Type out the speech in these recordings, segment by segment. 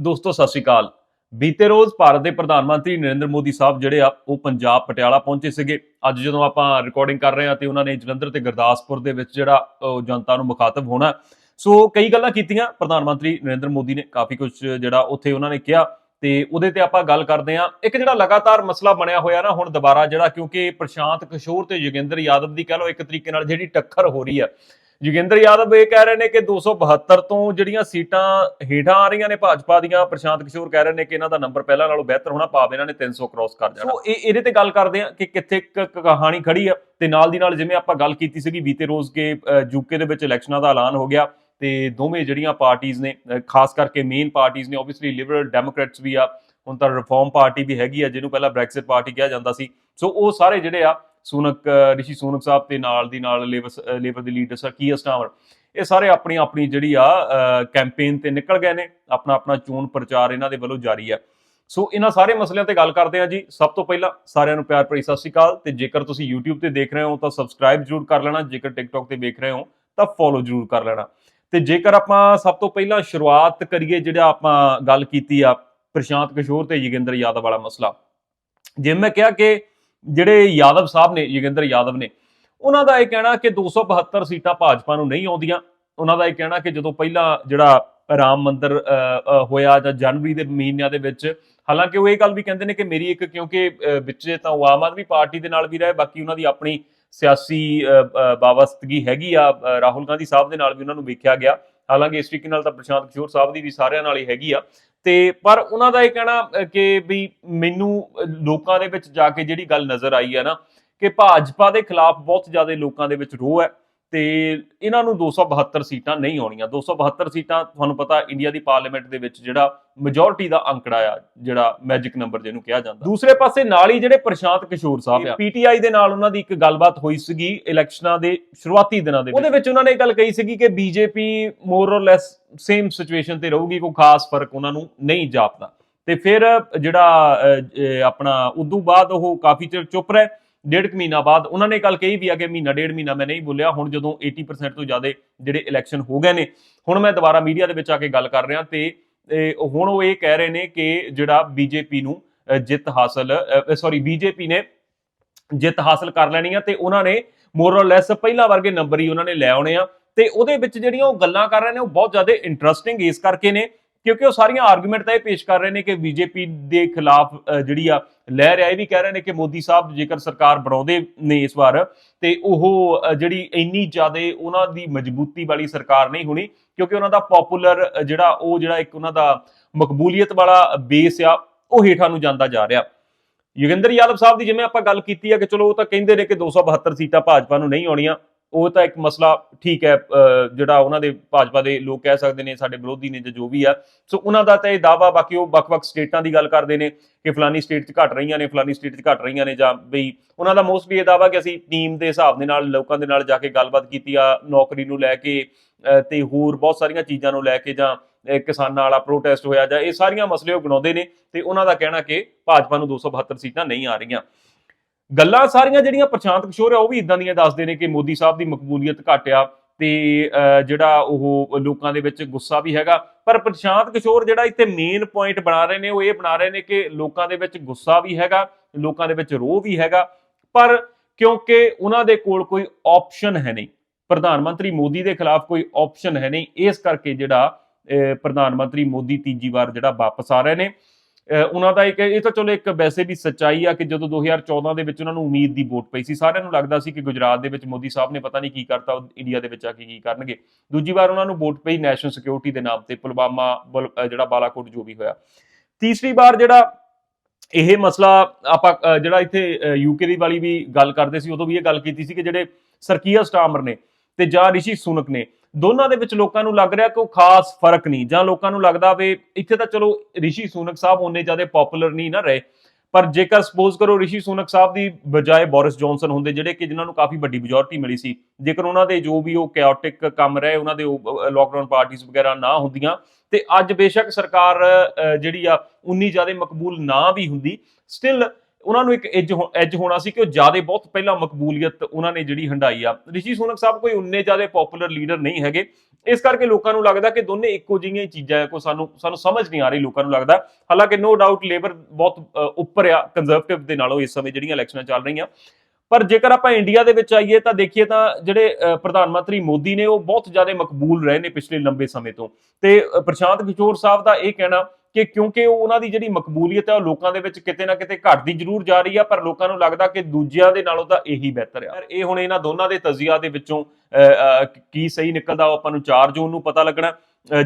ਦੋਸਤੋ, ਸਤਿ ਸ਼੍ਰੀ ਅਕਾਲ। ਬੀਤੇ ਰੋਜ਼ ਭਾਰਤ ਦੇ ਪ੍ਰਧਾਨ ਮੰਤਰੀ ਨਰਿੰਦਰ ਮੋਦੀ ਸਾਹਿਬ ਜਿਹੜੇ ਆ, ਉਹ ਪੰਜਾਬ ਪਟਿਆਲਾ ਪਹੁੰਚੇ ਸੀਗੇ। ਅੱਜ ਜਦੋਂ ਆਪਾਂ ਰਿਕਾਰਡਿੰਗ ਕਰ ਰਹੇ ਆ ਤੇ ਉਹਨਾਂ ਨੇ ਜਲੰਧਰ ਤੇ ਗੁਰਦਾਸਪੁਰ ਦੇ ਵਿੱਚ ਜਿਹੜਾ, ਉਹ ਜਨਤਾ ਨੂੰ ਮੁਖਾਤਬ ਹੋਣਾ। ਸੋ ਕਈ ਗੱਲਾਂ ਕੀਤੀਆਂ ਪ੍ਰਧਾਨ ਮੰਤਰੀ ਨਰਿੰਦਰ ਮੋਦੀ ਨੇ, ਕਾਫੀ ਕੁਝ ਜਿਹੜਾ ਉੱਥੇ ਉਹਨਾਂ ਨੇ ਕਿਹਾ। ਤੇ ਉਹਦੇ ਤੇ ਆਪਾਂ ਗੱਲ ਕਰਦੇ ਆ ਇੱਕ ਜਿਹੜਾ ਲਗਾਤਾਰ ਮਸਲਾ ਬਣਿਆ ਹੋਇਆ ਨਾ, ਹੁਣ ਦੁਬਾਰਾ ਜਿਹੜਾ, ਕਿਉਂਕਿ ਪ੍ਰਸ਼ਾਂਤ ਕਿਸ਼ੋਰ ਤੇ ਯੋਗਿੰਦਰ ਯਾਦਵ ਦੀ ਕਹ ਲਓ ਇੱਕ ਤਰੀਕੇ ਨਾਲ ਜਿਹੜੀ ਟੱਕਰ ਹੋ ਰਹੀ ਆ ਯੋਗਿੰਦਰ ਯਾਦਵ ਇਹ ਕਹਿ ਰਹੇ ਨੇ ਕਿ 272 ਤੋਂ ਜਿਹੜੀਆਂ ਸੀਟਾਂ ਹੇਠਾਂ ਆ ਰਹੀਆਂ ਨੇ ਭਾਜਪਾ ਦੀਆਂ, ਪ੍ਰਸ਼ਾਂਤ ਕਿਸ਼ੋਰ ਕਹਿ ਰਹੇ ਨੇ ਕਿ ਇਹਨਾਂ ਦਾ ਨੰਬਰ ਪਹਿਲਾਂ ਨਾਲੋਂ ਬਿਹਤਰ ਹੋਣਾ, ਭਾਵ ਇਹਨਾਂ ਨੇ 300 ਕ੍ਰਾਸ ਕਰ ਜਾਣਾ। ਸੋ ਇਹ, ਇਹਦੇ ਤੇ ਗੱਲ ਕਰਦੇ ਆ ਕਿ ਕਿੱਥੇ ਕ- ਕਹਾਣੀ ਖੜੀ ਆ ਤੇ ਨਾਲ ਦੀ ਨਾਲ ਜਿਵੇਂ ਆਪਾਂ ਗੱਲ ਕੀਤੀ ਸੀਗੀ ਬੀਤੇ ਰੋਜ਼ ਕੇ ਯੂਕੇ ਦੇ ਵਿੱਚ ਇਲੈਕਸ਼ਨਾਂ ਦਾ ਐਲਾਨ ਹੋ ਗਿਆ ਤੇ ਦੋਵੇਂ ਜਿਹੜੀਆਂ ਪਾਰਟੀਆਂ ਨੇ ਖਾਸ ਕਰਕੇ ਮੇਨ ਪਾਰਟੀਆਂ ਨੇ ਆਬਵੀਅਸਲੀ ਲਿਬਰਲ ਡੈਮੋਕ੍ਰੈਟਸ ਵੀ ਆ, ਹੁਣ ਤਾਂ ਰਿਫਾਰਮ ਪਾਰਟੀ ਵੀ ਹੈਗੀ ਆ, ਜਿਹਨੂੰ ਪਹਿਲਾਂ ਬ੍ਰੈਕਸਿਟ ਪਾਰਟੀ ਕਿਹਾ ਜਾਂਦਾ ਸੀ। ਸੋ ਉਹ ਸਾਰੇ ਜਿਹੜੇ ਆ ਸੂਨਕ ਰਿਸ਼ੀ ਸੂਨਕ ਸਾਹਿਬ ਤੇ ਨਾਲ ਦੀ ਨਾਲ ਲੇਬਰ ਲੇਬਰ ਦੇ ਲੀਡਰ ਸਰ ਕੀ ਸਟਾਮਰ? ਇਹ ਸਾਰੇ ਆਪਣੀ ਆਪਣੀ ਜਿਹੜੀ ਆ ਕੈਂਪੇਨ ਤੇ ਨਿਕਲ ਗਏ ਨੇ, ਆਪਣਾ ਆਪਣਾ ਚੋਣ ਪ੍ਰਚਾਰ ਇਹਨਾਂ ਦੇ ਵੱਲੋਂ ਜਾਰੀ ਆ। ਸੋ ਇਹਨਾਂ ਸਾਰੇ ਮਸਲਿਆਂ ਤੇ ਗੱਲ ਕਰਦੇ ਆ ਜੀ। ਸਭ ਤੋਂ ਪਹਿਲਾਂ ਸਾਰਿਆਂ ਨੂੰ ਪਿਆਰ ਭਰੀ ਸਤਿ ਸ਼੍ਰੀ ਅਕਾਲ ਤੇ ਜੇਕਰ ਤੁਸੀਂ YouTube ਤੇ ਦੇਖ ਰਹੇ ਹੋ ਤਾਂ ਸਬਸਕ੍ਰਾਈਬ ਜਰੂਰ ਕਰ ਲੈਣਾ। ਜੇਕਰ TikTok ਤੇ ਦੇਖ ਰਹੇ ਹੋ ਤਾਂ ਫੋਲੋ ਜਰੂਰ ਕਰ ਲੈਣਾ। ਤੇ ਜੇਕਰ ਆਪਾਂ ਸਭ ਤੋਂ ਪਹਿਲਾਂ ਸ਼ੁਰੂਆਤ ਕਰੀਏ ਜਿਹੜਾ ਆਪਾਂ ਗੱਲ ਕੀਤੀ ਆ ਪ੍ਰਸ਼ਾਂਤ ਕਿਸ਼ੋਰ ਤੇ ਯੋਗਿੰਦਰ ਯਾਦਵ ਵਾਲਾ ਮਸਲਾ। ਜਿਵੇਂ ਮੈਂ ਕਿਹਾ ਕਿ ਜਿਹੜੇ ਯਾਦਵ ਸਾਹਿਬ ਨੇ ਯੋਗਿੰਦਰ ਯਾਦਵ ਨੇ ਉਹਨਾਂ ਦਾ ਇਹ ਕਹਿਣਾ ਕਿ 272 ਸੀਟਾਂ ਭਾਜਪਾ ਨੂੰ ਨਹੀਂ ਆਉਂਦੀਆਂ। ਉਹਨਾਂ ਦਾ ਇਹ ਕਹਿਣਾ ਕਿ ਜਦੋਂ ਪਹਿਲਾਂ ਜਿਹੜਾ ਰਾਮ ਮੰਦਰ ਅ, ਹੋਇਆ ਜਾਂ ਜਨਵਰੀ ਦੇ ਮਹੀਨਿਆਂ ਦੇ ਵਿੱਚ ਹਾਲਾਂਕਿ ਉਹ ਇਹ ਗੱਲ ਵੀ ਕਹਿੰਦੇ ਨੇ ਕਿ ਮੇਰੀ ਇੱਕ ਕਿਉਂਕਿ ਵਿੱਚ ਤਾਂ ਉਹ ਆਮ ਆਦਮੀ ਪਾਰਟੀ ਦੇ ਨਾਲ ਵੀ ਰਹੇ ਬਾਕੀ ਉਹਨਾਂ ਦੀ ਆਪਣੀ ਸਿਆਸੀ ਅ, ਵਾਬਸਤਗੀ ਹੈਗੀ ਆ ਰਾਹੁਲ ਗਾਂਧੀ ਸਾਹਿਬ ਦੇ ਨਾਲ ਵੀ ਉਹਨਾਂ ਨੂੰ ਵੇਖਿਆ ਗਿਆ। ਹਾਲਾਂਕਿ ਇਸ ਤਰੀਕੇ ਨਾਲ ਤਾਂ ਪ੍ਰਸ਼ਾਂਤ ਕਿਸ਼ੋਰ ਸਾਹਿਬ ਦੀ ਵੀ ਸਾਰਿਆਂ ਨਾਲ ਹੀ ਹੈਗੀ ਆ। ਤੇ ਪਰ ਉਹਨਾਂ ਦਾ ਇਹ ਕਹਿਣਾ ਕਿ ਵੀ ਮੈਨੂੰ ਲੋਕਾਂ ਦੇ ਵਿੱਚ ਜਾ ਕੇ ਜਿਹੜੀ ਗੱਲ ਨਜ਼ਰ ਆਈ ਹੈ ਨਾ, ਕਿ ਭਾਜਪਾ ਦੇ ਖਿਲਾਫ ਬਹੁਤ ਜ਼ਿਆਦਾ ਲੋਕਾਂ ਦੇ ਵਿੱਚ ਰੋਹ ਹੈ। ਤੇ ਇਹਨਾਂ ਨੂੰ 272 ਸੀਟਾਂ ਨਹੀਂ ਆਉਣੀਆਂ। 272 ਸੀਟਾਂ ਤੁਹਾਨੂੰ ਪਤਾ ਇੰਡੀਆ ਦੀ ਪਾਰਲੀਮੈਂਟ ਦੇ ਵਿੱਚ ਜਿਹੜਾ ਮੈਜੋਰਿਟੀ ਦਾ ਅੰਕੜਾ ਆ ਜਿਹੜਾ ਮੈਜਿਕ ਨੰਬਰ ਜਿਹਨੂੰ ਕਿਹਾ ਜਾਂਦਾ। ਦੂਸਰੇ ਪਾਸੇ ਨਾਲ ਹੀ ਜਿਹੜੇ ਪ੍ਰਸ਼ਾਂਤ ਕਿਸ਼ੋਰ ਸਾਹਿਬ ਆ ਪੀਟੀਆਈ ਦੇ ਨਾਲ ਉਹਨਾਂ ਦੀ ਇੱਕ ਗੱਲਬਾਤ ਹੋਈ ਸੀਗੀ ਇਲੈਕਸ਼ਨਾਂ ਦੇ ਸ਼ੁਰੂਆਤੀ ਦਿਨਾਂ ਦੇ ਵਿੱਚ। ਉਹਦੇ ਵਿੱਚ ਉਹਨਾਂ ਨੇ ਇਹ ਗੱਲ ਕਹੀ ਸੀਗੀ ਕਿ BJP more or less same situation ਤੇ ਰਹੂਗੀ ਕੋਈ ਖਾਸ ਫ਼ਰਕ ਉਹਨਾਂ ਨੂੰ ਨਹੀਂ ਜਾਪਦਾ। ਤੇ ਫਿਰ ਜਿਹੜਾ ਆਪਣਾ ਉਦੋਂ ਬਾਅਦ ਉਹ ਕਾਫੀ ਚਿਰ ਚੁੱਪ ਰਹੇ। ਡੇਢ ਕੁ ਮਹੀਨਾ ਬਾਅਦ ਉਹਨਾਂ ਨੇ ਗੱਲ ਕਹੀ ਵੀ ਆ ਕਿ ਮਹੀਨਾ, ਡੇਢ ਮਹੀਨਾ ਮੈਂ ਨਹੀਂ ਬੋਲਿਆ। ਹੁਣ ਜਦੋਂ 80% ਤੋਂ ਜ਼ਿਆਦਾ ਜਿਹੜੇ ਇਲੈਕਸ਼ਨ ਹੋ ਗਏ ਨੇ, ਹੁਣ ਮੈਂ ਦੁਬਾਰਾ ਮੀਡੀਆ ਦੇ ਵਿੱਚ ਆ ਕੇ ਗੱਲ ਕਰ ਰਿਹਾ ਤੇ ਹੁਣ ਉਹ ਇਹ ਕਹਿ ਰਹੇ ਨੇ ਕਿ ਜਿਹੜਾ ਬੀਜੇਪੀ ਨੂੰ ਜਿੱਤ ਹਾਸਲ ਸੌਰੀ ਬੀਜੇਪੀ ਨੇ ਜਿੱਤ ਹਾਸਲ ਕਰ ਲੈਣੀ ਆ ਤੇ ਉਹਨਾਂ ਨੇ ਮੋਰ ਲੈਸ ਪਹਿਲਾਂ ਵਰਗੇ ਨੰਬਰ ਹੀ ਉਹਨਾਂ ਨੇ ਲੈ ਆਉਣੇ ਆ ਤੇ ਉਹਦੇ ਵਿੱਚ ਜਿਹੜੀਆਂ ਉਹ ਗੱਲਾਂ ਕਰ ਰਹੇ ਨੇ ਉਹ ਬਹੁਤ ਜ਼ਿਆਦਾ ਇੰਟਰਸਟਿੰਗ ਇਸ ਕਰਕੇ ਨੇ। ਕਿਉਂਕਿ ਉਹ ਸਾਰੀਆਂ ਆਰਗੂਮੈਂਟ ਤਾਂ ਇਹ ਪੇਸ਼ ਕਰ ਰਹੇ ਨੇ ਕਿ ਬੀਜੇਪੀ ਦੇ ਖਿਲਾਫ ਜਿਹੜੀ ਆ ਲਹਿਰ ਆ ਇਹ ਵੀ ਕਹਿ ਰਹੇ ਨੇ ਕਿ ਮੋਦੀ ਸਾਹਿਬ ਜੇਕਰ ਸਰਕਾਰ ਬਣਾਉਂਦੇ ਨੇ ਇਸ ਵਾਰ, ਤੇ ਉਹ ਜਿਹੜੀ ਇੰਨੀ ਜ਼ਿਆਦਾ ਉਹਨਾਂ ਦੀ ਮਜ਼ਬੂਤੀ ਵਾਲੀ ਸਰਕਾਰ ਨਹੀਂ ਹੋਣੀ, ਕਿਉਂਕਿ ਉਹਨਾਂ ਦਾ ਪਪੂਲਰ ਜਿਹੜਾ ਉਹ ਜਿਹੜਾ ਇੱਕ ਉਹਨਾਂ ਦਾ ਮਕਬੂਲੀਅਤ ਵਾਲਾ ਬੇਸ ਆ, ਉਹ ਹੇਠਾਂ ਨੂੰ ਜਾਂਦਾ ਜਾ ਰਿਹਾ। ਯੋਗਿੰਦਰ ਯਾਦਵ ਸਾਹਿਬ ਦੀ ਜਿਵੇਂ ਆਪਾਂ ਗੱਲ ਕੀਤੀ ਆ ਕਿ ਚਲੋ ਉਹ ਤਾਂ ਕਹਿੰਦੇ ਨੇ ਕਿ 272 ਸੀਟਾਂ ਭਾਜਪਾ ਨੂੰ ਨਹੀਂ ਆਉਣੀਆਂ ਉਹ ਤਾਂ ਇੱਕ ਮਸਲਾ ਠੀਕ ਹੈ ਜਿਹੜਾ ਉਹਨਾਂ ਦੇ ਭਾਜਪਾ ਦੇ ਲੋਕ ਕਹਿ ਸਕਦੇ ਨੇ, ਸਾਡੇ ਵਿਰੋਧੀ ਨੇ ਜਾਂ ਜੋ ਵੀ ਆ। ਸੋ ਉਹਨਾਂ ਦਾ ਤਾਂ ਇਹ ਦਾਵਾ ਬਾਕੀ ਉਹ ਵੱਖ-ਵੱਖ ਸਟੇਟਾਂ ਦੀ ਗੱਲ ਕਰਦੇ ਨੇ ਕਿ ਫਲਾਨੀ ਸਟੇਟ 'ਚ ਘਟ ਰਹੀਆਂ ਨੇ, ਫਲਾਨੀ ਸਟੇਟ 'ਚ ਘਟ ਰਹੀਆਂ ਨੇ ਜਾਂ ਬਈ ਉਹਨਾਂ ਦਾ ਮੋਸਟਲੀ ਇਹ ਦਾਵਾ ਕਿ ਅਸੀਂ ਟੀਮ ਦੇ ਹਿਸਾਬ ਦੇ ਨਾਲ, ਲੋਕਾਂ ਦੇ ਨਾਲ ਜਾ ਕੇ ਗੱਲਬਾਤ ਕੀਤੀ ਆ, ਨੌਕਰੀ ਨੂੰ ਲੈ ਕੇ, ਅਹ, ਤੇ ਹੋਰ ਬਹੁਤ ਸਾਰੀਆਂ ਚੀਜ਼ਾਂ ਨੂੰ ਲੈ ਕੇ ਜਾਂ ਕਿਸਾਨਾਂ ਵਾਲਾ ਪ੍ਰੋਟੈਸਟ ਹੋਇਆ ਜਾਂ ਇਹ ਸਾਰੀਆਂ ਮਸਲੇ ਉਹ ਗਿਣਾਉਂਦੇ ਨੇ ਤੇ ਉਹਨਾਂ ਦਾ ਕਹਿਣਾ ਕਿ ਭਾਜਪਾ ਨੂੰ 272 ਸੀਟਾਂ ਨਹੀਂ ਆ ਰਹੀਆਂ। ਗੱਲਾਂ ਸਾਰੀਆਂ ਜਿਹੜੀਆਂ ਪ੍ਰਸ਼ਾਂਤ ਕਿਸ਼ੋਰ ਆ, ਉਹ ਵੀ ਇਦਾਂ ਦੀਆਂ ਦੱਸਦੇ ਨੇ ਕਿ ਮੋਦੀ ਸਾਹਿਬ ਦੀ ਮਕਬੂਲੀਅਤ ਘੱਟ ਆ ਤੇ ਜਿਹੜਾ ਉਹ ਲੋਕਾਂ ਦੇ ਵਿੱਚ ਗੁੱਸਾ ਵੀ ਹੈਗਾ। ਪਰ ਪ੍ਰਸ਼ਾਂਤ ਕਿਸ਼ੋਰ ਜਿਹੜਾ ਇੱਥੇ ਮੇਨ ਪੁਆਇੰਟ ਬਣਾ ਰਹੇ ਨੇ, ਉਹ ਇਹ ਬਣਾ ਰਹੇ ਨੇ ਕਿ ਲੋਕਾਂ ਦੇ ਵਿੱਚ ਗੁੱਸਾ ਵੀ ਹੈਗਾ, ਲੋਕਾਂ ਦੇ ਵਿੱਚ ਰੋਹ ਵੀ ਹੈਗਾ। ਪਰ ਕਿਉਂਕਿ ਉਹਨਾਂ ਦੇ ਕੋਲ ਕੋਈ ਆਪਸ਼ਨ ਹੈ ਨਹੀਂ, ਪ੍ਰਧਾਨ ਮੰਤਰੀ ਮੋਦੀ ਦੇ ਖਿਲਾਫ ਕੋਈ ਆਪਸ਼ਨ ਹੈ ਨਹੀਂ, ਇਸ ਕਰਕੇ ਜਿਹੜਾ ਪ੍ਰਧਾਨ ਮੰਤਰੀ ਮੋਦੀ ਤੀਜੀ ਵਾਰ ਜਿਹੜਾ ਵਾਪਸ ਆ ਰਹੇ ਨੇ। ਉਹਨਾਂ ਦਾ ਇੱਕ, ਇਹ ਤਾਂ ਚਲੋ ਇੱਕ ਵੈਸੇ ਵੀ ਸੱਚਾਈ ਆ ਕਿ ਜਦੋਂ 2014 ਦੇ ਵਿੱਚ ਉਹਨਾਂ ਨੂੰ ਉਮੀਦ ਦੀ ਵੋਟ ਪਈ ਸੀ, ਸਾਰਿਆਂ ਨੂੰ ਲੱਗਦਾ ਸੀ ਕਿ ਗੁਜਰਾਤ ਦੇ ਵਿੱਚ ਮੋਦੀ ਸਾਹਿਬ ਨੇ ਪਤਾ ਨਹੀਂ ਕੀ ਕਰਤਾ, ਉਹ ਇੰਡੀਆ ਦੇ ਵਿੱਚ ਆ ਕੇ ਕੀ ਕਰਨਗੇ। ਦੂਜੀ ਵਾਰ ਉਹਨਾਂ ਨੂੰ ਵੋਟ ਪਈ ਨੈਸ਼ਨਲ ਸਿਕਿਉਰਿਟੀ ਦੇ ਨਾਮ ਤੇ, ਪੁਲਵਾਮਾ ਬਲ- ਜਿਹੜਾ ਬਾਲਾਕੋਟ ਜੋ ਵੀ ਹੋਇਆ। ਤੀਸਰੀ ਵਾਰ ਜਿਹੜਾ ਇਹ ਮਸਲਾ ਆਪਾਂ ਜਿਹੜਾ ਇੱਥੇ ਯੂਕੇ ਦੀ ਵਾਲੀ ਵੀ ਗੱਲ ਕਰਦੇ ਸੀ, ਉਦੋਂ ਵੀ ਇਹ ਗੱਲ ਕੀਤੀ ਸੀ ਕਿ ਜਿਹੜੇ ਸਰਕੀਆ ਸਟਾਮਰ ਨੇ ਤੇ ਜਾਂ ਰਿਸ਼ੀ ਸੁਨਕ ਨੇ ਦੋਨਾਂ ਦੇ ਵਿੱਚ ਲੋਕਾਂ ਨੂੰ ਲੱਗ ਰਿਹਾ ਕਿ ਉਹ ਖਾਸ ਫ਼ਰਕ ਨਹੀਂ ਜਾਂ ਲੋਕਾਂ ਨੂੰ ਲੱਗਦਾ ਵੀ ਇੱਥੇ ਤਾਂ ਚਲੋ ਰਿਸ਼ੀ ਸੁਨਕ ਸਾਹਿਬ ਉਹਨੇ ਜ਼ਿਆਦਾ ਪਪੂਲਰ ਨਹੀਂ ਨਾ ਰਹੇ ਪਰ ਜੇਕਰ ਸਪੋਜ਼ ਕਰੋ ਰਿਸ਼ੀ ਸੁਨਕ ਸਾਹਿਬ ਦੀ ਬਜਾਏ ਬੋਰਿਸ ਜੌਨਸਨ ਹੁੰਦੇ ਜਿਹੜੇ ਕਿ ਜਿਨ੍ਹਾਂ ਨੂੰ ਕਾਫੀ ਵੱਡੀ ਮੈਜੋਰਿਟੀ ਮਿਲੀ ਸੀ ਜੇਕਰ ਉਹਨਾਂ ਦੇ ਜੋ ਵੀ ਉਹ ਕੈਓਟਿਕ ਕੰਮ ਰਹੇ ਉਹਨਾਂ ਦੇ ਲੋਕਡਾਊਨ ਪਾਰਟੀਆਂ ਵਗੈਰਾ ਨਾ ਹੁੰਦੀਆਂ ਤੇ ਅੱਜ ਬੇਸ਼ੱਕ ਸਰਕਾਰ ਅਹ, ਜਿਹੜੀ ਆ ਉਨੀ ਜ਼ਿਆਦਾ ਮਕਬੂਲ ਨਾ ਵੀ ਹੁੰਦੀ ਸਟਿਲ ਉਹਨਾਂ ਨੂੰ ਇੱਕ ਐਜ ਐਜ ਹੋਣਾ ਸੀ ਕਿ ਉਹ ਜ਼ਿਆਦਾ ਬਹੁਤ ਪਹਿਲਾਂ ਮਕਬੂਲੀਅਤ ਉਹਨਾਂ ਨੇ ਜਿਹੜੀ ਹੰਡਾਈ ਆ। ਰਿਸ਼ੀ ਸੋਨਕ ਸਾਹਿਬ ਕੋਈ ਉਨੇ ਜ਼ਿਆਦਾ ਪਪੂਲਰ ਲੀਡਰ ਨਹੀਂ ਹੈਗੇ। ਇਸ ਕਰਕੇ ਲੋਕਾਂ ਨੂੰ ਲੱਗਦਾ ਕਿ ਦੋਨੇ ਇੱਕੋ ਜਿਹੀਆਂ ਚੀਜ਼ਾਂ ਕੋ ਸਾਨੂੰ ਸਾਨੂੰ ਸਮਝ ਨਹੀਂ ਆ ਰਹੀ ਲੋਕਾਂ ਨੂੰ ਲੱਗਦਾ। ਹਾਲਾਂਕਿ ਨੋ ਡਾਊਟ ਲੇਬਰ ਬਹੁਤ ਉੱਪਰ ਆ ਕੰਜ਼ਰਵੇਟਿਵ ਦੇ ਨਾਲੋਂ ਇਸ ਸਮੇਂ ਜਿਹੜੀਆਂ ਇਲੈਕਸ਼ਨਾਂ ਚੱਲ ਰਹੀਆਂ। ਪਰ ਜੇਕਰ ਆਪਾਂ ਇੰਡੀਆ ਦੇ ਵਿੱਚ ਆਈਏ ਤਾਂ ਦੇਖੀਏ ਤਾਂ ਜਿਹੜੇ ਪ੍ਰਧਾਨ ਮੰਤਰੀ ਮੋਦੀ ਨੇ ਉਹ ਬਹੁਤ ਜ਼ਿਆਦਾ ਮਕਬੂਲ ਰਹੇ ਨੇ ਪਿਛਲੇ ਲੰਬੇ ਸਮੇਂ ਤੋਂ। ਤੇ ਪ੍ਰਸ਼ਾਂਤ ਕਿਸ਼ੋਰ ਸਾਹਿਬ ਦਾ ਇਹ ਕਹਿਣਾ ਕਿ ਕਿਉਂਕਿ ਉਹ ਉਹਨਾਂ ਦੀ ਜਿਹੜੀ ਮਕਬੂਲੀਅਤ ਹੈ ਉਹ ਲੋਕਾਂ ਦੇ ਵਿੱਚ ਕਿਤੇ ਨਾ ਕਿਤੇ ਘਟਦੀ ਜ਼ਰੂਰ ਜਾ ਰਹੀ ਆ ਪਰ ਲੋਕਾਂ ਨੂੰ ਲੱਗਦਾ ਕਿ ਦੂਜਿਆਂ ਦੇ ਨਾਲੋਂ ਤਾਂ ਇਹੀ ਬਿਹਤਰ ਆ। ਇਹ ਹੁਣ ਇਹਨਾਂ ਦੋਨਾਂ ਦੇ ਤਜ਼ੀਆ ਦੇ ਵਿੱਚੋਂ ਅ, ਕੀ ਸਹੀ ਨਿਕਲਦਾ ਉਹ ਆਪਾਂ ਨੂੰ 4 ਜੂਨ ਨੂੰ ਪਤਾ ਲੱਗਣਾ।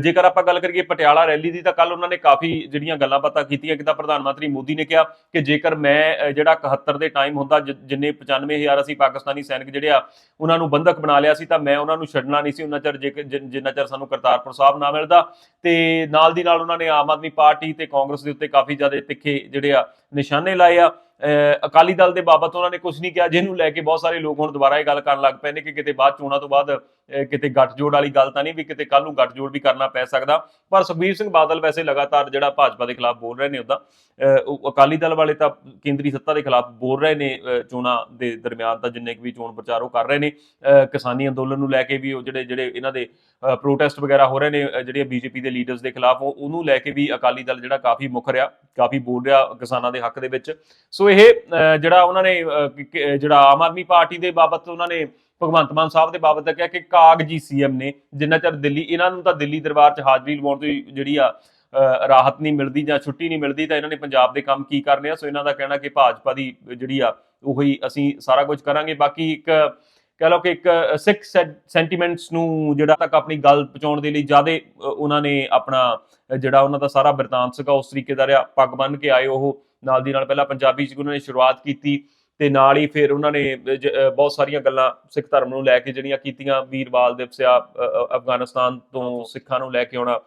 ਜੇਕਰ ਆਪਾਂ ਗੱਲ ਕਰੀਏ ਪਟਿਆਲਾ ਰੈਲੀ ਦੀ, ਤਾਂ ਕੱਲ ਉਹਨਾਂ ਨੇ ਕਾਫੀ ਜਿਹੜੀਆਂ ਗੱਲਾਂ ਬਾਤਾਂ ਕੀਤੀਆਂ। ਕਿ ਤਾਂ ਪ੍ਰਧਾਨ ਮੰਤਰੀ ਮੋਦੀ ਨੇ ਕਿਹਾ ਕਿ ਜੇਕਰ ਮੈਂ ਜਿਹੜਾ 71 ਦੇ ਟਾਈਮ ਹੁੰਦਾ, ਜਿ- ਜਿੰਨੇ 95000 ਅਸੀਂ ਪਾਕਿਸਤਾਨੀ ਸੈਨਿਕ ਜਿਹੜੇ ਆ, ਉਹਨਾਂ ਨੂੰ ਬੰਧਕ ਬਣਾ ਲਿਆ ਸੀ, ਤਾਂ ਮੈਂ ਉਹਨਾਂ ਨੂੰ ਛੱਡਣਾ ਨਹੀਂ ਸੀ। ਉਹਨਾਂ ਚਿਰ ਜੇਕਰ ਜਿ- ਜਿੰਨਾ ਚਿਰ ਸਾਨੂੰ ਕਰਤਾਰਪੁਰ ਸਾਹਿਬ ਨਾ ਮਿਲਦਾ, ਤੇ ਨਾਲ ਦੀ ਨਾਲ ਉਹਨਾਂ ਨੇ ਆਮ ਆਦਮੀ ਪਾਰਟੀ ਤੇ ਕਾਂਗਰਸ ਦੇ ਉੱਤੇ ਕਾਫੀ ਜ਼ਿਆਦਾ ਤਿੱਖੇ ਜਿਹੜੇ ਆ ਨਿਸ਼ਾਨੇ ਲਾਏ ਆ। ਅਕਾਲੀ ਦਲ ਦੇ ਬਾਬਤ ਉਹਨਾਂ ਨੇ ਕੁਝ ਨਹੀਂ ਕਿਹਾ, ਜਿਹਨੂੰ ਲੈ ਕੇ ਬਹੁਤ ਸਾਰੇ ਲੋਕ ਹੁਣ ਦੁਬਾਰਾ ਇਹ ਗੱਲ ਕਰਨ ਲੱਗ ਪਏ ਨੇ ਕਿ ਕਿਤੇ ਬਾਅਦ ਚੋਣਾਂ ਤੋਂ ਬਾਅਦ ਕਿਤੇ ਗੱਠਜੋੜ ਵਾਲੀ ਗੱਲ ਤਾਂ ਨਹੀਂ ਵੀ ਕਿਤੇ ਕੱਲ ਨੂੰ ਗੱਠਜੋੜ ਵੀ ਕਰਨਾ ਪੈ ਸਕਦਾ। ਪਰ ਸੁਖਬੀਰ ਸਿੰਘ ਬਾਦਲ ਵੈਸੇ ਲਗਾਤਾਰ ਜਿਹੜਾ ਭਾਜਪਾ ਦੇ ਖਿਲਾਫ ਬੋਲ ਰਹੇ ਨੇ ਉਹਦਾ ਅਕਾਲੀ ਦਲ ਵਾਲੇ ਤਾਂ ਕੇਂਦਰੀ ਸੱਤਾ ਦੇ ਖਿਲਾਫ ਬੋਲ ਰਹੇ ਨੇ ਚੋਣਾਂ ਦੇ ਦਰਮਿਆਨ ਤਾਂ ਜਿੰਨੇ ਕੁ ਵੀ ਚੋਣ ਪ੍ਰਚਾਰ ਉਹ ਕਰ ਰਹੇ ਨੇ। ਕਿਸਾਨੀ ਅੰਦੋਲਨ ਨੂੰ ਲੈ ਕੇ ਵੀ ਉਹ ਜਿਹੜੇ ਜਿਹੜੇ ਇਹਨਾਂ ਦੇ ਪ੍ਰੋਟੈਸਟ ਵਗੈਰਾ ਹੋ ਰਹੇ ਨੇ, ਅਹ, ਜਿਹੜੀਆਂ ਬੀਜੇਪੀ ਦੇ ਲੀਡਰਸ ਦੇ ਖਿਲਾਫ ਉਹ, ਉਹਨੂੰ ਲੈ ਕੇ ਵੀ ਅਕਾਲੀ ਦਲ ਜਿਹੜਾ ਕਾਫੀ ਮੁੱਖ ਰਿਹਾ, ਕਾਫੀ ਬੋਲ ਰਿਹਾ ਕਿਸਾਨਾਂ ਦੇ ਹੱਕ ਦੇ ਵਿੱਚ। ਸੋ ਇਹ ਜਿਹੜਾ ਉਹਨਾਂ ਨੇ ਜਿਹੜਾ ਆਮ ਆਦਮੀ ਪਾਰਟੀ ਦੇ ਬਾਬਤ ਉਹਨਾਂ ਨੇ, ਭਗਵੰਤ ਮਾਨ ਸਾਹਿਬ ਦੇ ਬਾਬਤ ਕਿਹਾ ਕਿ ਕਾਗਜੀ ਸੀਐਮ ਨੇ, ਜਿੰਨਾ ਚਿਰ ਦਿੱਲੀ, ਇਹਨਾਂ ਨੂੰ ਤਾਂ ਦਿੱਲੀ ਦਰਬਾਰ 'ਚ ਹਾਜ਼ਰੀ ਲਵਾਉਣ ਤੋਂ ਹੀ ਜਿਹੜੀ ਆ ਰਾਹਤ ਨਹੀਂ ਮਿਲਦੀ ਜਾਂ ਛੁੱਟੀ ਨਹੀਂ ਮਿਲਦੀ, ਤਾਂ ਇਹਨਾਂ ਨੇ ਪੰਜਾਬ ਦੇ ਕੰਮ ਕੀ ਕਰਨੇ ਆ? ਸੋ ਇਹਨਾਂ ਦਾ ਕਹਿਣਾ ਕਿ ਭਾਜਪਾ ਦੀ ਜਿਹੜੀ ਆ, ਉਹੀ ਅਸੀਂ ਸਾਰਾ ਕੁਝ ਕਰਾਂਗੇ। ਬਾਕੀ ਇੱਕ, ਕਹਿ ਲਓ ਕਿ ਇੱਕ ਸਿੱਖ ਸੈਂਟੀਮੈਂਟਸ ਨੂੰ ਜਿਹੜਾ ਤੱਕ ਆਪਣੀ ਗੱਲ ਪਹੁੰਚਾਉਣ ਦੇ ਲਈ ਜ਼ਿਆਦਾ ਉਹਨਾਂ ਨੇ ਆਪਣਾ, ਜਿਹੜਾ ਉਹਨਾਂ ਦਾ ਸਾਰਾ ਬਿਰਤਾਂਤ ਸੀਗਾ, ਉਸ ਤਰੀਕੇ ਦਾ ਰਿਹਾ। ਪੱਗ ਬੰਨ ਕੇ ਆਏ ਉਹ ਨਾਲ ਦੀ ਨਾਲ ਪਹਿਲਾਂ ਪੰਜਾਬੀ ਚ ਉਹਨਾਂ ਨੇ ਸ਼ੁਰੂਆਤ ਕੀਤੀ ਤੇ ਨਾਲ ਹੀ ਫਿਰ ਉਹਨਾਂ ਨੇ ਜ- ਬਹੁਤ ਸਾਰੀਆਂ ਗੱਲਾਂ ਸਿੱਖ ਧਰਮ ਨੂੰ ਲੈ ਕੇ ਜਿਹੜੀਆਂ ਕੀਤੀਆਂ ਵੀਰਵਾਲ ਦਿਵਸਿਆ ਅਫਗਾਨਿਸਤਾਨ ਤੋਂ ਸਿੱਖਾਂ ਨੂੰ ਲੈ ਕੇ ਆਉਣਾ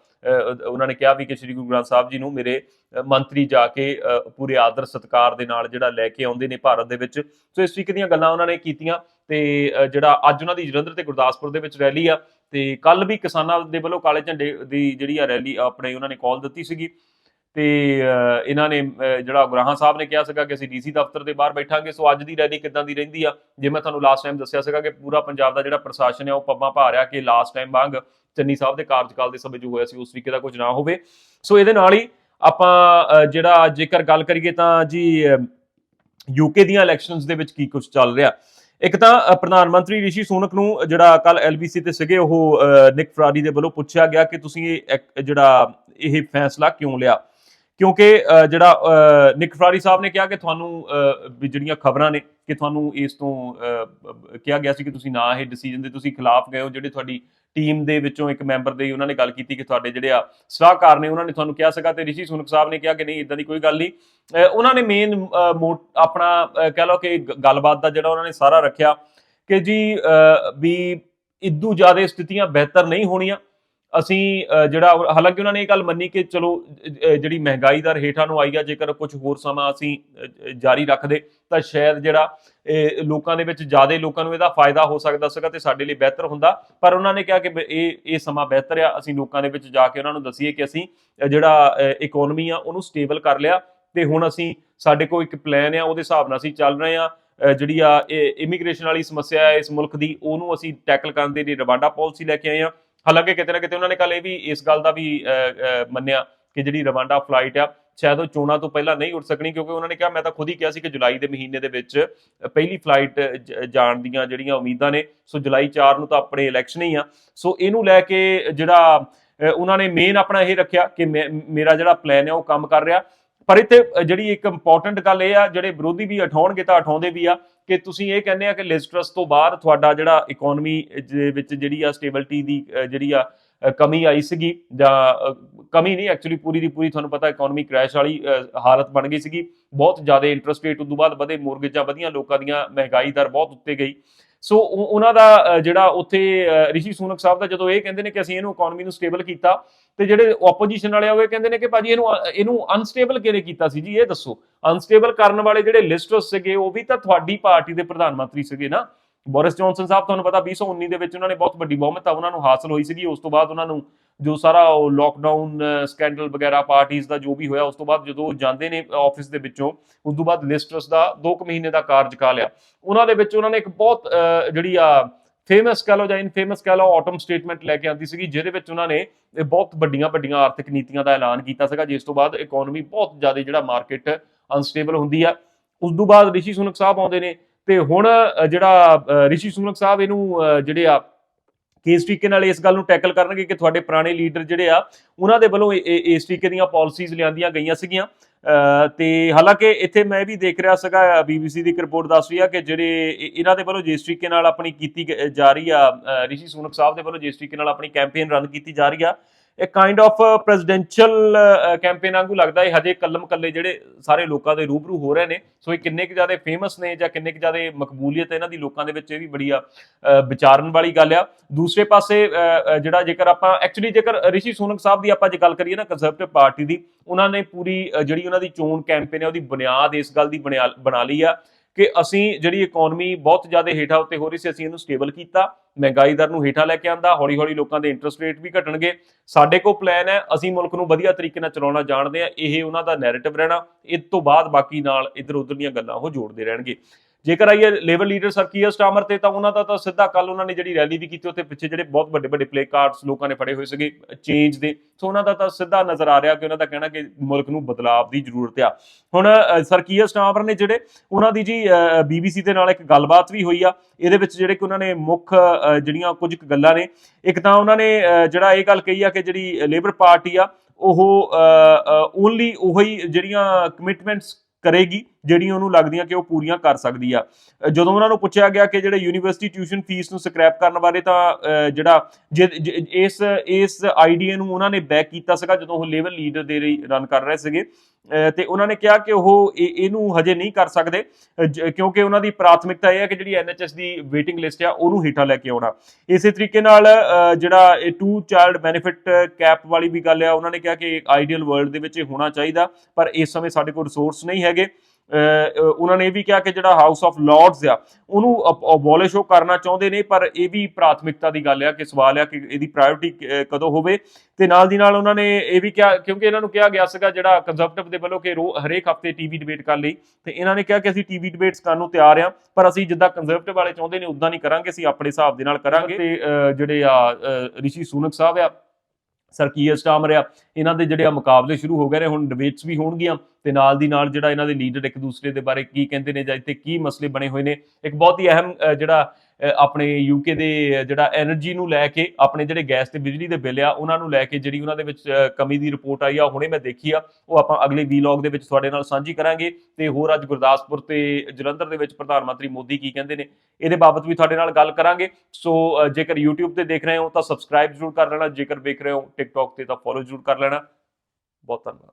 ਉਹਨਾਂ ਨੇ ਕਿਹਾ ਵੀ ਕਿ ਸ੍ਰੀ ਗੁਰੂ ਗ੍ਰੰਥ ਸਾਹਿਬ ਜੀ ਨੂੰ ਮੇਰੇ ਮੰਤਰੀ ਜਾ ਕੇ ਪੂਰੇ ਆਦਰ ਸਤਕਾਰ ਦੇ ਨਾਲ ਜਿਹੜਾ ਲੈ ਕੇ ਆਉਂਦੇ ਨੇ ਭਾਰਤ ਦੇ ਵਿੱਚ। ਸੋ ਇਸ ਤਰੀਕੇ ਦੀਆਂ ਗੱਲਾਂ ਉਹਨਾਂ ਨੇ ਕੀਤੀਆਂ ਤੇ ਜਿਹੜਾ ਅੱਜ ਉਹਨਾਂ ਦੀ ਜਲੰਧਰ ਤੇ ਗੁਰਦਾਸਪੁਰ ਦੇ ਵਿੱਚ ਰੈਲੀ ਆ ਤੇ ਕੱਲ ਵੀ ਕਿਸਾਨਾਂ ਦੇ ਵੱਲੋਂ ਕਾਲੇ ਝੰਡੇ ਦੀ ਜਿਹੜੀ ਆ ਰੈਲੀ ਆਪਣੇ ਉਹਨਾਂ ਨੇ ਕਾਲ ਦਿੱਤੀ ਸੀਗੀ। ਤੇ ਇਹਨਾਂ ਨੇ ਜਿਹੜਾ ਗੁਰਾਹਾਂ ਸਾਹਿਬ ਨੇ ਕਿਹਾ ਸੀਗਾ ਕਿ ਅਸੀਂ ਡੀਸੀ ਦਫ਼ਤਰ ਦੇ ਬਾਹਰ ਬੈਠਾਂਗੇ ਸੋ ਅੱਜ ਦੀ ਰੈਲੀ ਕਿੱਦਾਂ ਦੀ ਰਹਿੰਦੀ ਆ? ਜੇ ਮੈਂ ਤੁਹਾਨੂੰ ਲਾਸਟ ਟਾਈਮ ਦੱਸਿਆ ਸੀਗਾ ਕਿ ਪੂਰਾ ਪੰਜਾਬ ਦਾ ਜਿਹੜਾ ਪ੍ਰਸ਼ਾਸਨ ਹੈ ਉਹ ਪੱਬਾਂ ਭਾ ਰਿਹਾ ਕਿ ਲਾਸਟ ਟਾਈਮ ਵਾਂਗ ਚੰਨੀ ਸਾਹਿਬ ਦੇ ਕਾਰਜਕਾਲ ਦੇ ਸਮੇਂ ਜੋ ਹੋਇਆ ਸੀ ਉਸ ਤਰੀਕੇ ਦਾ ਕੁਝ ਨਾ ਹੋਵੇ। ਸੋ ਇਹਦੇ ਨਾਲ ਹੀ ਆਪਾਂ ਜਿਹੜਾ ਜੇਕਰ ਗੱਲ ਕਰੀਏ ਤਾਂ ਜੀ ਯੂਕੇ ਦੀਆਂ ਇਲੈਕਸ਼ਨਸ ਦੇ ਵਿੱਚ ਕੀ ਕੁਝ ਚੱਲ ਰਿਹਾ? ਇੱਕ ਤਾਂ ਪ੍ਰਧਾਨ ਮੰਤਰੀ ਰਿਸ਼ੀ ਸੋਨਕ ਨੂੰ ਜਿਹੜਾ ਕੱਲ ਐਲਬੀਸੀ ਤੇ ਸੀਗੇ ਉਹ ਅ, ਨਿਕ ਫਰਾਰੀ ਦੇ ਵੱਲੋਂ ਪੁੱਛਿਆ ਗਿਆ ਕਿ ਤੁਸੀਂ ਇਹ ਇੱਕ ਜਿਹੜਾ ਇਹ ਫੈਸਲਾ ਕਿਉਂ ਲਿਆ? ਕਿਉਂਕਿ ਜਿਹੜਾ ਅ, ਨਿਕ ਫਰਾਰੀ ਸਾਹਿਬ ਨੇ ਕਿਹਾ ਕਿ ਤੁਹਾਨੂੰ ਵੀ ਜਿਹੜੀਆਂ ਖਬਰਾਂ ਨੇ ਕਿ ਤੁਹਾਨੂੰ ਇਸ ਤੋਂ ਕਿਹਾ ਗਿਆ ਸੀ ਕਿ ਤੁਸੀਂ ਨਾ ਇਹ ਡਿਸੀਜਨ ਦੇ ਤੁਸੀਂ ਖਿਲਾਫ ਗਏ ਹੋ। ਜਿਹੜੇ ਤੁਹਾਡੀ ਟੀਮ ਦੇ ਵਿੱਚੋਂ ਇੱਕ ਮੈਂਬਰ ਦੇ ਉਹਨਾਂ ਨੇ ਗੱਲ ਕੀਤੀ ਕਿ ਤੁਹਾਡੇ ਜਿਹੜੇ ਆ ਸਲਾਹਕਾਰ ਨੇ ਉਹਨਾਂ ਨੇ ਤੁਹਾਨੂੰ ਕਿਹਾ ਸੀਗਾ ਤੇ ਰਿਸ਼ੀ ਸੁਨਕ ਸਾਹਿਬ ਨੇ ਕਿਹਾ ਕਿ ਨਹੀਂ ਇਦਾਂ ਦੀ ਕੋਈ ਗੱਲ ਨਹੀਂ। ਉਹਨਾਂ ਨੇ ਮੇਨ ਆਪਣਾ ਕਹਿ ਲਓ ਕਿ ਗੱਲਬਾਤ ਦਾ ਜਿਹੜਾ ਉਹਨਾਂ ਨੇ ਸਾਰਾ ਰੱਖਿਆ ਕਿ ਜੀ ਵੀ ਇਦੋਂ ਜ਼ਿਆਦਾ ਸਥਿਤੀਆਂ ਬਿਹਤਰ ਨਹੀਂ ਹੋਣੀਆਂ। ਅਸੀਂ ਜਿਹੜਾ ਹਾਲਾਂਕਿ ਉਹਨਾਂ ਨੇ ਇਹ ਗੱਲ ਮੰਨੀ ਕਿ ਚਲੋ ਜਿਹੜੀ ਮਹਿੰਗਾਈ ਦਰ ਹੇਠਾਂ ਨੂੰ ਆਈ ਆ, ਜੇਕਰ ਕੁਝ ਹੋਰ ਸਮਾਂ ਅਸੀਂ ਜਾਰੀ ਰੱਖਦੇ, ਤਾਂ ਸ਼ਾਇਦ ਜਿਹੜਾ ਲੋਕਾਂ ਦੇ ਵਿੱਚ ਜ਼ਿਆਦਾ ਲੋਕਾਂ ਨੂੰ ਇਹਦਾ ਫਾਇਦਾ ਹੋ ਸਕਦਾ ਸੀਗਾ ਤੇ ਸਾਡੇ ਲਈ ਬਿਹਤਰ ਹੁੰਦਾ। ਪਰ ਉਹਨਾਂ ਨੇ ਕਿਹਾ ਕਿ ਇਹ ਇਹ ਸਮਾਂ ਬਿਹਤਰ ਆ, ਅਸੀਂ ਲੋਕਾਂ ਦੇ ਵਿੱਚ ਜਾ ਕੇ ਉਹਨਾਂ ਨੂੰ ਦਸੀਏ ਕਿ ਅਸੀਂ ਜਿਹੜਾ ਇਕਨੋਮੀ ਆ, ਉਹਨੂੰ ਸਟੇਬਲ ਕਰ ਲਿਆ ਤੇ ਹੁਣ ਅਸੀਂ, ਸਾਡੇ ਕੋਲ ਇੱਕ ਪਲਾਨ ਆ, ਉਹਦੇ ਹਿਸਾਬ ਨਾਲ ਅਸੀਂ ਚੱਲ ਰਹੇ ਆ। ਜਿਹੜੀ ਆ ਇਮੀਗ੍ਰੇਸ਼ਨ ਵਾਲੀ ਸਮੱਸਿਆ ਹੈ ਇਸ ਮੁਲਕ ਦੀ, ਉਹਨੂੰ ਅਸੀਂ ਟੈਕਲ ਕਰਨ ਦੇ ਲਈ ਰਵਾਂਡਾ ਪਾਲਿਸੀ ਲੈ ਕੇ ਆਏ ਆ। ਹਾਲਾਂਕਿ ਕਿਤੇ ਨਾ ਕਿਤੇ ਉਹਨਾਂ ਨੇ ਕੱਲ ਇਹ ਵੀ ਇਸ ਗੱਲ ਦਾ ਵੀ ਮੰਨਿਆ ਕਿ ਜਿਹੜੀ ਰਵਾਂਡਾ ਫਲਾਈਟ ਆ, ਸ਼ਾਇਦ ਉਹ ਚੋਣਾਂ ਤੋਂ ਪਹਿਲਾਂ ਨਹੀਂ ਉੱਡ ਸਕਣੀ ਕਿਉਂਕਿ ਉਹਨਾਂ ਨੇ ਕਿਹਾ, ਮੈਂ ਤਾਂ ਖੁਦ ਹੀ ਕਿਹਾ ਸੀ ਕਿ ਜੁਲਾਈ ਦੇ ਮਹੀਨੇ ਦੇ ਵਿੱਚ ਪਹਿਲੀ ਫਲਾਈਟ ਜਾਣ ਦੀਆਂ ਜਿਹੜੀਆਂ ਉਮੀਦਾਂ ਨੇ, ਸੋ ਜੁਲਾਈ 4 ਨੂੰ ਤਾਂ ਆਪਣੇ ਇਲੈਕਸ਼ਨ ਹੀ ਆ। ਸੋ ਇਹਨੂੰ ਲੈ ਕੇ ਜਿਹੜਾ ਉਹਨਾਂ ਨੇ ਮੇਨ ਆਪਣਾ ਇਹ ਰੱਖਿਆ ਕਿ ਮੈਂ- ਮੇਰਾ ਜਿਹੜਾ ਪਲਾਨ ਹੈ ਉਹ ਕੰਮ ਕਰ ਰਿਹਾ। ਪਰ ਇੱਥੇ ਜਿਹੜੀ ਇੱਕ ਇੰਪੋਰਟੈਂਟ ਗੱਲ ਇਹ ਆ, ਜਿਹੜੇ ਵਿਰੋਧੀ ਵੀ ਉਠਾਉਣਗੇ ਤਾਂ ਉਠਾਉਂਦੇ ਵੀ ਆ, ਕਿ ਤੁਸੀਂ ਇਹ ਕਹਿੰਦੇ ਆ ਕਿ ਲਿਸਟਰਸ ਤੋਂ ਬਾਅਦ ਤੁਹਾਡਾ ਜਿਹੜਾ ਇਕਨੋਮੀ ਦੇ ਵਿੱਚ ਜਿਹੜੀ ਆ ਸਟੇਬਿਲਟੀ ਦੀ ਜਿਹੜੀ ਆ ਕਮੀ ਆਈ ਸੀਗੀ, ਜਾਂ ਕਮੀ ਨਹੀਂ ਐਕਚੁਅਲੀ ਪੂਰੀ ਦੀ ਪੂਰੀ ਤੁਹਾਨੂੰ ਪਤਾ ਇਕਨੋਮੀ ਕ੍ਰੈਸ਼ ਵਾਲੀ ਹਾਲਤ ਬਣ ਗਈ ਸੀਗੀ। ਬਹੁਤ ਜ਼ਿਆਦਾ ਇੰਟਰਸਟ ਰੇਟ ਉਦੋਂ ਬਾਅਦ ਵਧੇ ਮੋਰਗੇਜਾਂ ਵਧੀਆਂ ਲੋਕਾਂ ਦੀਆਂ ਮਹਿੰਗਾਈ ਦਰ ਬਹੁਤ ਉੱਤੇ ਗਈ। ਸੋ ਉਹਨਾਂ ਦਾ ਜਿਹੜਾ ਉੱਥੇ ਰਿਸ਼ੀ ਸੂਨਕ ਸਾਹਿਬ ਦਾ ਜਦੋਂ ਇਹ ਕਹਿੰਦੇ ਨੇ ਕਿ ਅਸੀਂ ਇਹਨੂੰ ਇਕਨੋਮੀ ਨੂੰ ਸਟੇਬਲ ਕੀਤਾ, ਤੇ ਜਿਹੜੇ ਆਪੋਜੀਸ਼ਨ ਵਾਲੇ ਆ ਉਹ ਕਹਿੰਦੇ ਨੇ ਕਿ ਭਾਜੀ ਇਹਨੂੰ ਇਹਨੂੰ ਅਨਸਟੇਬਲ ਕਿਹਨੇ ਕੀਤਾ ਸੀ ਜੀ, ਇਹ ਦੱਸੋ। ਅਨਸਟੇਬਲ ਕਰਨ ਵਾਲੇ ਜਿਹੜੇ ਲਿਸਟਰਸ ਸੀਗੇ, ਉਹ ਵੀ ਤਾਂ ਤੁਹਾਡੀ ਪਾਰਟੀ ਦੇ ਪ੍ਰਧਾਨ ਮੰਤਰੀ ਸੀਗੇ ਨਾ। ਬੋਰਿਸ ਜੌਨਸਨ ਸਾਹਿਬ, ਤੁਹਾਨੂੰ ਪਤਾ 2019 ਦੇ ਵਿੱਚ ਉਹਨਾਂ ਨੇ ਬਹੁਤ ਵੱਡੀ ਬਹੁਮਤ ਆ ਉਹਨਾਂ ਨੂੰ ਹਾਸਲ ਹੋਈ ਸੀਗੀ। ਉਸ ਤੋਂ ਬਾਅਦ ਉਹਨਾਂ ਨੂੰ ਜੋ ਸਾਰਾ ਉਹ ਲੋਕਡਾਊਨ ਸਕੈਂਡਲ ਵਗੈਰਾ ਪਾਰਟੀਆਂ ਦਾ ਜੋ ਵੀ ਹੋਇਆ, ਉਸ ਤੋਂ ਬਾਅਦ ਜਦੋਂ ਉਹ ਜਾਂਦੇ ਨੇ ਆਫਿਸ ਦੇ ਵਿੱਚੋਂ, ਉਸ ਤੋਂ ਬਾਅਦ ਲਿਸਟਰਸ ਦਾ 2 ਮਹੀਨੇ ਦਾ ਕਾਰਜਕਾਲ ਆ ਉਹਨਾਂ ਦੇ ਵਿੱਚ ਉਹਨਾਂ ਨੇ ਇੱਕ ਬਹੁਤ ਜਿਹੜੀ ਆ ਫੇਮਸ ਕਹ ਲਓ ਜਾਂ ਇਨਫੇਮਸ ਕਹ ਲਓ ਆਟਮ ਸਟੇਟਮੈਂਟ ਲੈ ਕੇ ਆਂਦੀ ਸੀਗੀ, ਜਿਹਦੇ ਵਿੱਚ ਉਹਨਾਂ ਨੇ ਇਹ ਬਹੁਤ ਵੱਡੀਆਂ ਵੱਡੀਆਂ ਆਰਥਿਕ ਨੀਤੀਆਂ ਦਾ ਐਲਾਨ ਕੀਤਾ ਸੀਗਾ, ਜਿਸ ਤੋਂ ਬਾਅਦ ਇਕਨੋਮੀ ਬਹੁਤ ਜ਼ਿਆਦਾ ਜਿਹੜਾ ਮਾਰਕੀਟ ਅਨਸਟੇਬਲ ਹੁੰਦੀ ਆ। ਉਸ ਤੋਂ ਬਾਅਦ ਰਿਸ਼ੀ ਸੁਨਕ ਸਾਹਿਬ ਆਉਂਦੇ ਨੇ ਤੇ ਹੁਣ ਜਿਹੜਾ ਰਿਸ਼ੀ ਸੁਨਕ ਸਾਹਿਬ ਇਹਨੂੰ ਜਿਹੜੇ ਆ ਕਿਸ ਤਰੀਕੇ ਨਾਲ ਇਸ ਗੱਲ ਨੂੰ ਟੈਕਲ ਕਰਨਗੇ ਕਿ ਤੁਹਾਡੇ ਪੁਰਾਣੇ ਲੀਡਰ ਜਿਹੜੇ ਆ ਉਹਨਾਂ ਦੇ ਵੱਲੋਂ ਇਸ ਤਰੀਕੇ ਦੀਆਂ ਪਾਲਿਸੀਜ਼ ਲਿਆਂਦੀਆਂ ਗਈਆਂ ਸੀਗੀਆਂ। ਅ, ਤੇ ਹਾਲਾਂਕਿ ਇੱਥੇ ਮੈਂ ਵੀ ਦੇਖ ਰਿਹਾ ਸੀਗਾ ਬੀਬੀਸੀ ਦੀ ਇੱਕ ਰਿਪੋਰਟ ਦੱਸ ਰਹੀ ਆ ਕਿ ਜਿਹੜੇ ਇਹਨਾਂ ਦੇ ਵੱਲੋਂ ਜਿਸ ਤਰੀਕੇ ਨਾਲ ਆਪਣੀ ਕੀਤੀ ਗ- ਜਾ ਰਹੀ ਆ ਰਿਸ਼ੀ ਸੁਨਕ ਸਾਹਿਬ ਦੇ ਵੱਲੋਂ ਜਿਸ ਤਰੀਕੇ ਨਾਲ ਆਪਣੀ ਕੈਂਪੇਨ ਰਨ ਕੀਤੀ ਜਾ ਰਹੀ ਆ ਇਹ ਕਾਈਂਡ ਆਫ ਪ੍ਰੈਜ਼ੀਡੈਂਸ਼ੀਅਲ ਕੈਂਪੇਨ ਵਾਂਗੂ ਲੱਗਦਾ ਇਹ ਹਜੇ ਕੱਲਮ ਕੱਲੇ ਜਿਹੜੇ ਸਾਰੇ ਲੋਕਾਂ ਦੇ ਰੂਬਰੂ ਹੋ ਰਹੇ ਨੇ। ਸੋ ਇਹ ਕਿੰਨੇ ਕੁ ਜ਼ਿਆਦਾ ਫੇਮਸ ਨੇ ਜਾਂ ਕਿੰਨੇ ਕੁ ਜ਼ਿਆਦਾ ਮਕਬੂਲੀਅਤ ਇਹਨਾਂ ਦੀ ਲੋਕਾਂ ਦੇ ਵਿੱਚ ਇਹ ਵੀ ਬੜੀ ਆ ਵਿਚਾਰਨ ਵਾਲੀ ਗੱਲ ਆ। ਦੂਸਰੇ ਪਾਸੇ ਅ, ਜਿਹੜਾ ਜੇਕਰ ਆਪਾਂ ਐਕਚੁਅਲੀ ਜੇਕਰ ਰਿਸ਼ੀ ਸੋਨਕ ਸਾਹਿਬ ਦੀ ਆਪਾਂ ਜੇ ਗੱਲ ਕਰੀਏ ਨਾ ਕੰਜ਼ਰਵੇਟਿਵ ਪਾਰਟੀ ਦੀ ਉਹਨਾਂ ਨੇ ਪੂਰੀ ਜਿਹੜੀ ਉਹਨਾਂ ਦੀ ਚੋਣ ਕੈਂਪੇਨ ਹੈ ਉਹਦੀ ਬੁਨਿਆਦ ਇਸ ਗੱਲ ਦੀ ਬਣਾ ਬਣਾ ਲਈ ਆ। ਕਿ ਅਸੀਂ ਜਿਹੜੀ ਇਕਨੋਮੀ ਬਹੁਤ ਜ਼ਿਆਦਾ ਹੇਠਾਂ ਉੱਤੇ ਹੋ ਰਹੀ ਸੀ, ਅਸੀਂ ਇਹਨੂੰ ਸਟੇਬਲ ਕੀਤਾ, ਮਹਿੰਗਾਈ ਦਰ ਨੂੰ ਹੇਠਾਂ ਲੈ ਕੇ ਆਂਦਾ ਹੌਲੀ ਹੌਲੀ ਲੋਕਾਂ ਦੇ ਇੰਟਰਸਟ ਰੇਟ ਵੀ ਘਟਣਗੇ। ਸਾਡੇ ਕੋਲ ਪਲਾਨ ਹੈ, ਅਸੀਂ ਮੁਲਕ ਨੂੰ ਵਧੀਆ ਤਰੀਕੇ ਨਾਲ ਚਲਾਉਣਾ ਜਾਣਦੇ ਆ ਇਹ ਉਹਨਾਂ ਦਾ ਨੈਰੇਟਿਵ ਰਹਿਣਾ ਇਸ ਤੋਂ ਬਾਅਦ ਬਾਕੀ ਨਾਲ ਇਧਰ ਉਧਰ ਦੀਆਂ ਗੱਲਾਂ ਉਹ ਜੋੜਦੇ ਰਹਿਣਗੇ। ਜੇਕਰ ਆਈਏ ਲੇਬਰ ਲੀਡਰ ਸਰਕੀਅਰ ਸਟਾਮਰ ਤੇ, ਤਾਂ ਉਹਨਾਂ ਦਾ ਤਾਂ ਸਿੱਧਾ ਕੱਲ ਉਹਨਾਂ ਨੇ ਜਿਹੜੀ ਰੈਲੀ ਵੀ ਕੀਤੀ, ਉੱਥੇ ਪਿੱਛੇ ਜਿਹੜੇ ਬਹੁਤ ਵੱਡੇ ਵੱਡੇ ਪਲੇ ਕਾਰਡਸ ਲੋਕਾਂ ਨੇ ਫੜੇ ਹੋਏ ਸੀਗੇ ਚੇਂਜ ਦੇ। ਸੋ ਉਹਨਾਂ ਦਾ ਤਾਂ ਸਿੱਧਾ ਨਜ਼ਰ ਆ ਰਿਹਾ ਕਿ ਉਹਨਾਂ ਦਾ ਕਹਿਣਾ ਕਿ ਮੁਲਕ ਨੂੰ ਬਦਲਾਵ ਦੀ ਜ਼ਰੂਰਤ ਆ। ਹੁਣ ਸਰਕੀਅਰ ਸਟਾਮਰ ਨੇ ਜਿਹੜੇ ਉਹਨਾਂ ਦੀ ਜੀ ਬੀਬੀਸੀ ਦੇ ਨਾਲ ਇੱਕ ਗੱਲਬਾਤ ਵੀ ਹੋਈ ਆ। ਇਹਦੇ ਵਿੱਚ ਜਿਹੜੇ ਕਿ ਉਹਨਾਂ ਨੇ ਮੁੱਖ ਜਿਹੜੀਆਂ ਕੁਝ ਕੁ ਗੱਲਾਂ ਨੇ, ਇੱਕ ਤਾਂ ਉਹਨਾਂ ਨੇ ਜਿਹੜਾ ਇਹ ਗੱਲ ਕਹੀ ਆ ਕਿ ਜਿਹੜੀ ਲੇਬਰ ਪਾਰਟੀ ਆ, ਉਹ ਓਨਲੀ ਉਹੀ ਜਿਹੜੀਆਂ ਕਮਿਟਮੈਂਟਸ ਕਰੇਗੀ ਜਿਹੜੀਆਂ ਉਹਨੂੰ ਲੱਗਦੀਆਂ ਕਿ ਉਹ ਪੂਰੀਆਂ ਕਰ ਸਕਦੀ ਆ। ਜਦੋਂ ਉਹਨਾਂ ਨੂੰ ਪੁੱਛਿਆ ਗਿਆ ਕਿ ਜਿਹੜੇ ਯੂਨੀਵਰਸਿਟੀ ਟਿਊਸ਼ਨ ਫੀਸ ਨੂੰ ਸਕ੍ਰੈਪ ਕਰਨ ਬਾਰੇ ਤਾਂ ਅ, ਜਿਹੜਾ ਜੇ- ਇਸ ਇਸ ਆਈਡੀਆ ਨੂੰ ਉਹਨਾਂ ਨੇ ਬੈਕ ਕੀਤਾ ਸੀਗਾ ਜਦੋਂ ਉਹ ਲੈਵਲ ਲੀਡਰ ਦੇ ਲਈ ਰਨ ਕਰ ਰਹੇ ਸੀਗੇ। ਤੇ ਉਹਨਾਂ ਨੇ ਕਿਹਾ ਕਿ ਉਹ ਇਹ- ਇਹਨੂੰ ਹਜੇ ਨਹੀਂ ਕਰ ਸਕਦੇ, ਜ- ਕਿਉਂਕਿ ਉਹਨਾਂ ਦੀ ਪ੍ਰਾਥਮਿਕਤਾ ਇਹ ਹੈ ਕਿ ਜਿਹੜੀ ਐਨਐਚਐਸ ਦੀ ਵੇਟਿੰਗ ਲਿਸਟ ਆ, ਉਹਨੂੰ ਹੇਠਾਂ ਲੈ ਕੇ ਆਉਣਾ। ਇਸੇ ਤਰੀਕੇ ਨਾਲ ਜਿਹੜਾ ਇਹ ਟੂ ਚਾਈਲਡ ਬੈਨੀਫਿਟ ਕੈਪ ਵਾਲੀ ਵੀ ਗੱਲ ਆ, ਉਹਨਾਂ ਨੇ ਕਿਹਾ ਕਿ ਆਈਡੀਅਲ ਵਰਲਡ ਦੇ ਵਿੱਚ ਇਹ ਹੋਣਾ ਚਾਹੀਦਾ, ਪਰ ਇਸ ਸਮੇਂ ਸਾਡੇ ਕੋਲ ਰਿਸੋਰਸ ਨਹੀਂ ਹੈਗੇ। ਉਹਨਾਂ ਨੇ ਇਹ ਵੀ ਕਿਹਾ ਕਿ ਜਿਹੜਾ ਹਾਊਸ ਆਫ ਲਾਰਡਸ ਆ, ਉਹਨੂੰ ਅਬੋਲਿਸ਼ ਉਹ ਕਰਨਾ ਚਾਹੁੰਦੇ ਨੇ, ਪਰ ਇਹ ਵੀ ਪ੍ਰਾਥਮਿਕਤਾ ਦੀ ਗੱਲ ਆ ਕਿ ਸਵਾਲ ਆ ਕਿ ਇਹਦੀ ਪ੍ਰਾਇੋਰਟੀ ਕਦੋਂ ਹੋਵੇ। ਤੇ ਨਾਲ ਦੀ ਨਾਲ ਉਹਨਾਂ ਨੇ ਇਹ ਵੀ ਕਿਹਾ, ਕਿਉਂਕਿ ਇਹਨਾਂ ਨੂੰ ਕਿਹਾ ਗਿਆ ਸੀਗਾ ਜਿਹੜਾ ਕੰਜ਼ਰਵੇਟਿਵ ਦੇ ਵੱਲੋਂ ਕਿ ਰੋ, ਹਰੇਕ ਹਫ਼ਤੇ ਟੀਵੀ ਡਿਬੇਟ ਕਰ ਲਈ। ਤੇ ਇਹਨਾਂ ਨੇ ਕਿਹਾ ਕਿ ਅਸੀਂ ਟੀਵੀ ਡਿਬੇਟਸ ਕਰਨ ਨੂੰ ਤਿਆਰ ਆ, ਪਰ ਅਸੀਂ ਜਿੱਦਾਂ ਕੰਜ਼ਰਵੇਟਿਵ ਵਾਲੇ ਚਾਹੁੰਦੇ ਨੇ ਉਦਾਂ ਨਹੀਂ ਕਰਾਂਗੇ, ਅਸੀਂ ਆਪਣੇ ਹਿਸਾਬ ਦੇ ਨਾਲ ਕਰਾਂਗੇ। ਤੇ ਜਿਹੜੇ ਆ ਰਿਸ਼ੀ ਸੂਨਕ ਸਾਹਿਬ ਆ ਸਰਕੀਅਰ ਸਟਾਮ ਰਿਹਾ? ਇਹਨਾਂ ਦੇ ਜਿਹੜੇ ਆ ਮੁਕਾਬਲੇ ਸ਼ੁਰੂ ਹੋ ਗਏ ਨੇ, ਹੁਣ ਡਿਬੇਟਸ ਵੀ ਹੋਣਗੀਆਂ ਤੇ ਨਾਲ ਦੀ ਨਾਲ ਜਿਹੜਾ ਇਹਨਾਂ ਦੇ ਲੀਡਰ ਇੱਕ ਦੂਸਰੇ ਦੇ ਬਾਰੇ ਕੀ ਕਹਿੰਦੇ ਨੇ ਜਾਂ ਇੱਥੇ ਕੀ ਮਸਲੇ ਬਣੇ ਹੋਏ ਨੇ, ਇੱਕ ਬਹੁਤ ਹੀ ਅਹਿਮ ਜਿਹੜਾ ਆਪਣੇ ਯੂਕੇ ਦੇ ਜਿਹੜਾ એનર્ਜੀ ਨੂੰ ਲੈ ਕੇ ਆਪਣੇ ਜਿਹੜੇ ਗੈਸ ਤੇ ਬਿਜਲੀ ਦੇ ਬਿੱਲ ਆ, ਉਹਨਾਂ ਨੂੰ ਲੈ ਕੇ ਜਿਹੜੀ ਉਹਨਾਂ ਦੇ ਵਿੱਚ ਕਮੀ ਦੀ ਰਿਪੋਰਟ ਆਈ ਆ, ਹੁਣੇ ਮੈਂ ਦੇਖੀ ਆ, ਉਹ ਆਪਾਂ ਅਗਲੇ ਵੀਲੌਗ ਦੇ ਵਿੱਚ ਤੁਹਾਡੇ ਨਾਲ ਸਾਂਝੀ ਕਰਾਂਗੇ ਤੇ ਹੋਰ ਅੱਜ ਗੁਰਦਾਸਪੁਰ ਤੇ ਜਲੰਧਰ ਦੇ ਵਿੱਚ ਪ੍ਰਧਾਨ ਮੰਤਰੀ ਮੋਦੀ ਕੀ ਕਹਿੰਦੇ ਨੇ, ਇਹਦੇ ਬਾਬਤ ਵੀ ਤੁਹਾਡੇ ਨਾਲ ਗੱਲ ਕਰਾਂਗੇ। ਸੋ ਜੇਕਰ YouTube ਤੇ ਦੇਖ ਰਹੇ ਹੋ ਤਾਂ ਸਬਸਕ੍ਰਾਈਬ ਜ਼ਰੂਰ ਕਰ ਲੈਣਾ, ਜੇਕਰ ਵੇਖ ਰਹੇ ਹੋ TikTok ਤੇ ਤਾਂ ਫੋਲੋ ਜ਼ਰੂਰ ਕਰ ਲੈਣਾ। ਬਹੁਤ ਧੰਨਵਾਦ।